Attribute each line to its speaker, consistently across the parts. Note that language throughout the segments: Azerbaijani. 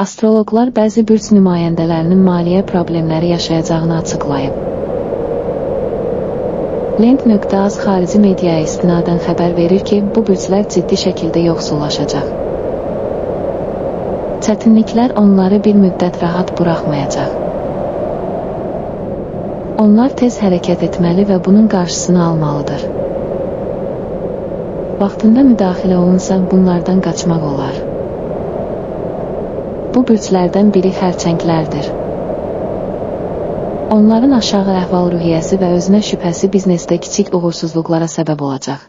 Speaker 1: Astroloqlar bəzi bürc nümayəndələrinin maliyyə problemləri yaşayacağını açıqlayıb. Lent.az xarici mediaya istinadən xəbər verir ki, bu bürclər ciddi şəkildə yoxsullaşacaq. Çətinliklər onları bir müddət rahat buraxmayacaq. Onlar tez hərəkət etməli və bunun qarşısını almalıdır. Vaxtında müdaxilə olunsa bunlardan qaçmaq olar. Bu bürclərdən biri xərçənglərdir. Onların aşağı əhval-ruhiyyəsi və özünə şübhəsi biznesdə kiçik uğursuzluqlara səbəb olacaq.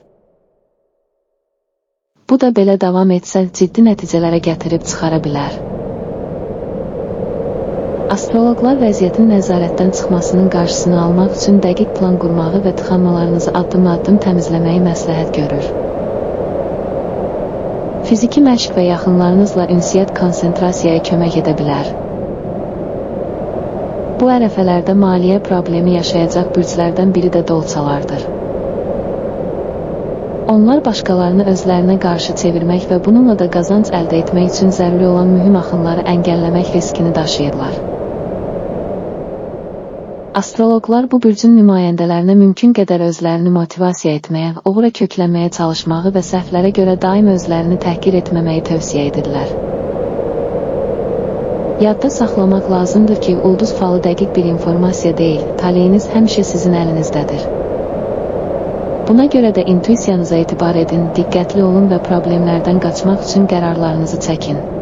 Speaker 1: Bu da belə davam etsə ciddi nəticələrə gətirib çıxara bilər. Astroloqlar vəziyyətin nəzarətdən çıxmasının qarşısını almaq üçün dəqiq plan qurmağı və tıxanmalarınızı addım-addım təmizləməyi məsləhət görür. Fiziki məşq və yaxınlarınızla ünsiyyət konsentrasiyaya kömək edə bilər. Bu ərəfələrdə maliyyə problemi yaşayacaq bürclərdən biri də dolçalardır. Onlar başqalarını özlərinə qarşı çevirmək və bununla da qazanc əldə etmək üçün zəruri olan mühüm axınları əngəlləmək riskini daşıyırlar. Astroloqlar bu bürcün nümayəndələrinə mümkün qədər özlərini motivasiya etməyə, uğura köklənməyə çalışmağı və səhvlərə görə daim özlərini təhqir etməməyi tövsiyə edirlər. Yadda saxlamaq lazımdır ki, ulduz falı dəqiq bir informasiya deyil, taleyiniz həmişə sizin əlinizdədir. Buna görə də intuisiyanıza etibar edin, diqqətli olun və problemlərdən qaçmaq üçün qərarlarınızı çəkin.